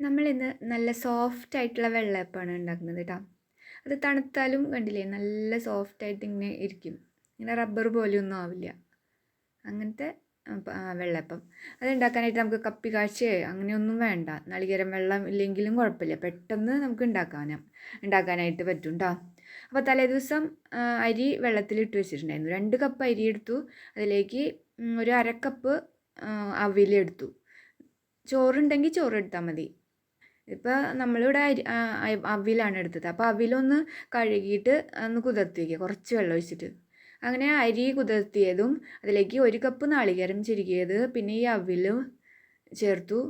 നമ്മളിന്ന് നല്ല സോഫ്റ്റ് ആയിട്ടുള്ള വെള്ളയപ്പമാണ് ഉണ്ടാക്കുന്നത് കേട്ടോ അത് തണുത്താലും കണ്ടില്ലേ നല്ല സോഫ്റ്റ് ആയിട്ട് ഇങ്ങനെ ഇരിക്കും. ഇങ്ങനെ റബ്ബർ പോലെയൊന്നും ആവില്ല. അങ്ങനത്തെ വെള്ളയപ്പം. അത് ഉണ്ടാക്കാനായിട്ട് നമുക്ക് കപ്പി കാഴ്ചയോ അങ്ങനെയൊന്നും വേണ്ട. നളികരം വെള്ളം ഇല്ലെങ്കിലും കുഴപ്പമില്ല. പെട്ടെന്ന് നമുക്ക് ഉണ്ടാക്കാനും ഉണ്ടാക്കാനായിട്ട് പറ്റും കേട്ടോ അപ്പോൾ തലേദിവസം ദിവസം അരി വെള്ളത്തിലിട്ട് വെച്ചിട്ടുണ്ടായിരുന്നു. രണ്ട് കപ്പ് അരി എടുത്തു. അതിലേക്ക് ഒരു അരക്കപ്പ് അവിലെടുത്തു ചോറുണ്ടെങ്കിൽ ചോറ് എടുത്താൽ മതി. ഇപ്പോൾ നമ്മളിവിടെ അരി അവിലാണ് എടുത്തത്. അപ്പോൾ അവിലൊന്ന് കഴുകിയിട്ട് ഒന്ന് കുതിർത്തി വയ്ക്കുക. കുറച്ച് വെള്ളം ഒഴിച്ചിട്ട്. അങ്ങനെ അരി കുതിർത്തിയതും അതിലേക്ക് ഒരു കപ്പ് നാളികേരം ചിരുകിയത് പിന്നെ ഈ അവിലും ചേർത്തു.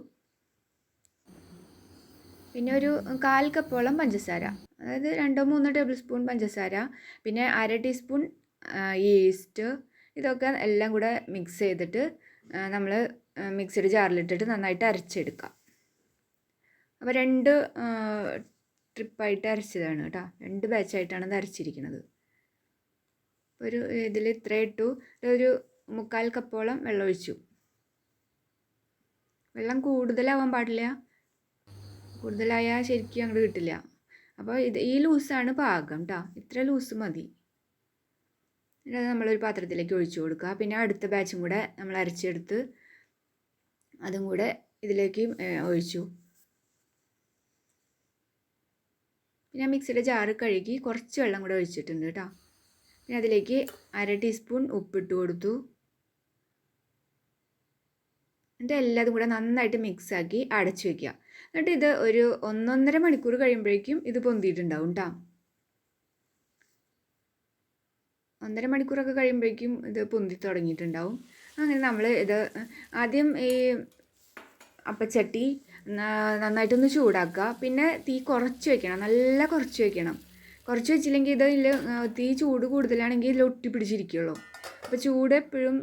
പിന്നെ ഒരു കാൽ കപ്പോളം പഞ്ചസാര. അതായത് രണ്ടോ മൂന്നോ ടേബിൾ സ്പൂൺ പഞ്ചസാര. പിന്നെ അര ടീസ്പൂൺ ഈസ്റ്റ്. ഇതൊക്കെ എല്ലാം കൂടെ മിക്സ് ചെയ്തിട്ട് നമ്മൾ മിക്സിയുടെ ജാറിലിട്ടിട്ട് നന്നായിട്ട് അരച്ചെടുക്കാം അപ്പോൾ രണ്ട് ട്രിപ്പായിട്ട് അരച്ചതാണ് കേട്ടോ. രണ്ട് ബാച്ചായിട്ടാണ് അത് അരച്ചിരിക്കുന്നത്. ഒരു ഇതിൽ ഇത്ര ഇട്ടു. ഒരു മുക്കാൽ കപ്പോളം വെള്ളം ഒഴിച്ചു. വെള്ളം കൂടുതലാവാൻ പാടില്ല. കൂടുതലായാൽ ശരിക്കും അങ്ങോട്ട് കിട്ടില്ല. അപ്പോൾ ഇത് ഈ ലൂസാണ് പാകം കേട്ടോ ഇത്ര ലൂസ് മതി. എന്നിട്ട് നമ്മളൊരു പാത്രത്തിലേക്ക് ഒഴിച്ചു കൊടുക്കുക. പിന്നെ അടുത്ത ബാച്ചും കൂടെ നമ്മൾ അരച്ചെടുത്ത് അതും കൂടെ ഇതിലേക്ക് ഒഴിച്ചു. പിന്നെ മിക്സിയുടെ ജാറ് കഴുകി കുറച്ച് വെള്ളം കൂടെ ഒഴിച്ചിട്ടുണ്ട് കേട്ടോ. പിന്നെ അതിലേക്ക് അര ടീസ്പൂൺ ഉപ്പിട്ട് കൊടുത്തു. എന്നിട്ട് എല്ലാതും കൂടെ നന്നായിട്ട് മിക്സാക്കി അടച്ചു വെക്കുക. എന്നിട്ട് ഇത് ഒരു ഒന്നൊന്നര മണിക്കൂർ കഴിയുമ്പോഴേക്കും ഇത് പൊന്തിയിട്ടുണ്ടാവും കേട്ടോ. ഒന്നര മണിക്കൂറൊക്കെ കഴിയുമ്പോഴേക്കും ഇത് പൊന്തി തുടങ്ങിയിട്ടുണ്ടാവും. അങ്ങനെ നമ്മൾ ഇത് ആദ്യം ഈ അപ്പച്ചട്ടി നന്നായിട്ടൊന്ന് ചൂടാക്കുക. പിന്നെ തീ കുറച്ച് വെക്കണം. നല്ല കുറച്ച് വെക്കണം. കുറച്ച് വെച്ചില്ലെങ്കിൽ ഇതിൽ തീ ചൂട് കൂടുതലാണെങ്കിൽ ഇതിൽ ഒട്ടി പിടിച്ചിരിക്കുള്ളൂ അപ്പോൾ ചൂട് എപ്പോഴും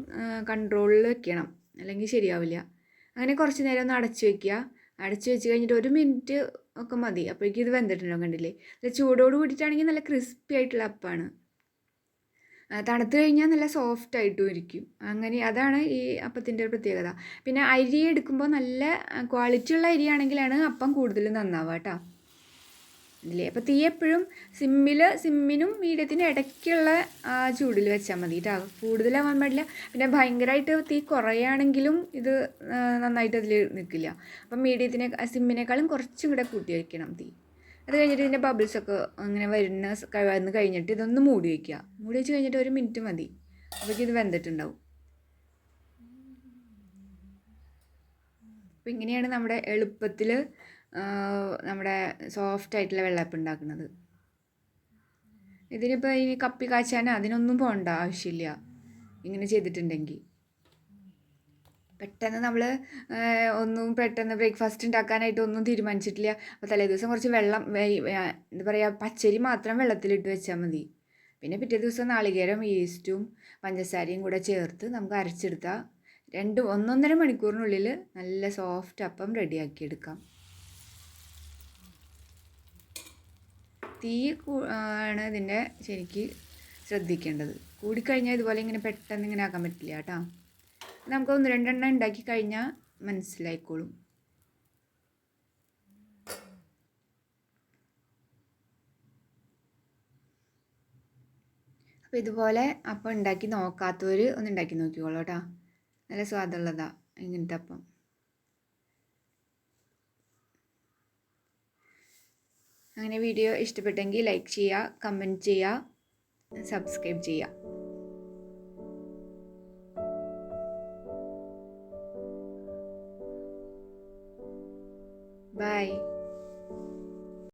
കൺട്രോളിൽ വെക്കണം. അല്ലെങ്കിൽ ശരിയാവില്ല. അങ്ങനെ കുറച്ച് നേരം ഒന്ന് അടച്ച് വെക്കുക. അടച്ച് വെച്ച് കഴിഞ്ഞിട്ട് ഒരു മിനിറ്റ് ഒക്കെ മതി. അപ്പോഴേക്കും ഇത് വെന്തിട്ടുണ്ടോ കണ്ടില്ലേ? ചൂടോട് കൂടിയിട്ടാണെങ്കിൽ നല്ല ക്രിസ്പി ആയിട്ടുള്ള അപ്പമാണ് തണുത്ത് കഴിഞ്ഞാൽ നല്ല സോഫ്റ്റ് ആയിട്ടും ഇരിക്കും അങ്ങനെ അതാണ് ഈ അപ്പത്തിന്റെ ഒരു പ്രത്യേകത. പിന്നെ അരി എടുക്കുമ്പോൾ നല്ല ക്വാളിറ്റി ഉള്ള അരിയാണെങ്കിലാണ് അപ്പം കൂടുതൽ നന്നാവുക കേട്ടോ ഇല്ലേ? അപ്പോൾ തീ എപ്പോഴും സിമ്മിൽ സിമ്മിനും മീഡിയത്തിനും ഇടയ്ക്കുള്ള ചൂടിൽ വെച്ചാൽ മതി കേട്ടോ കൂടുതലാവാൻ പാടില്ല. പിന്നെ ഭയങ്കരമായിട്ട് തീ കുറയുകയാണെങ്കിലും ഇത് നന്നായിട്ട് അതിൽ നിൽക്കില്ല അപ്പം മീഡിയത്തിനെ സിമ്മിനേക്കാളും കുറച്ചും കൂടെ കൂട്ടി വയ്ക്കണം തീ. അത് കഴിഞ്ഞിട്ട് ഇതിന്റെ ബബിൾസ് ഒക്കെ അങ്ങനെ വരുന്ന വന്ന് കഴിഞ്ഞിട്ട് ഇതൊന്ന് മൂടി വയ്ക്കുക മൂടി വെച്ച് കഴിഞ്ഞിട്ട് ഒരു മിനിറ്റ് മതി. അപ്പോഴേക്കും ഇത് വെന്തിട്ടുണ്ടാവും. അപ്പോൾ ഇങ്ങനെയാണ് നമ്മുടെ എളുപ്പത്തിൽ നമ്മുടെ സോഫ്റ്റ് ആയിട്ടുള്ള വെള്ളയപ്പം ഉണ്ടാക്കുന്നത്. ഇതിനിപ്പോൾ ഇനി കപ്പി കാച്ചാൻ അതിനൊന്നും പോകേണ്ട ആവശ്യമില്ല. ഇങ്ങനെ ചെയ്തിട്ടുണ്ടെങ്കിൽ. പെട്ടെന്ന് നമ്മൾ ഒന്നും പെട്ടെന്ന് ബ്രേക്ക്ഫാസ്റ്റ് ഉണ്ടാക്കാനായിട്ട് ഒന്നും തീരുമാനിച്ചിട്ടില്ല. അപ്പോൾ തലേ ദിവസം കുറച്ച് വെള്ളം എന്താ പറയുക പച്ചരി മാത്രം വെള്ളത്തിലിട്ട് വെച്ചാൽ മതി. പിന്നെ പിറ്റേ ദിവസം നാളികേരം ഈസ്റ്റും പഞ്ചസാരയും കൂടെ ചേർത്ത് നമുക്ക് അരച്ചെടുത്താൽ രണ്ട് ഒന്നൊന്നര മണിക്കൂറിനുള്ളിൽ നല്ല സോഫ്റ്റ് അപ്പം റെഡിയാക്കിയെടുക്കാം. തീ ആണ് ഇതിന്റെ ശരിക്ക് ശ്രദ്ധിക്കേണ്ടത്. കൂടിക്കഴിഞ്ഞാൽ ഇതുപോലെ ഇങ്ങനെ പെട്ടെന്ന് ഇങ്ങനെ ആക്കാൻ പറ്റില്ല കേട്ടോ. നമുക്ക് ഒന്ന് രണ്ടെണ്ണം ഉണ്ടാക്കി കഴിഞ്ഞാൽ മനസ്സിലായിക്കോളും. അപ്പോൾ ഇതുപോലെ അപ്പം ഉണ്ടാക്കി നോക്കാത്തവർ ഒന്ന് ഉണ്ടാക്കി നോക്കിക്കോളൂ കേട്ടോ. നല്ല സ്വാദുള്ളതാ ഇങ്ങനത്തെ അപ്പം. അങ്ങനെ വീഡിയോ ഇഷ്ടപ്പെട്ടെങ്കിൽ ലൈക്ക് ചെയ്യുക കമന്റ് ചെയ്യുക സബ്സ്ക്രൈബ് ചെയ്യുക. Bye.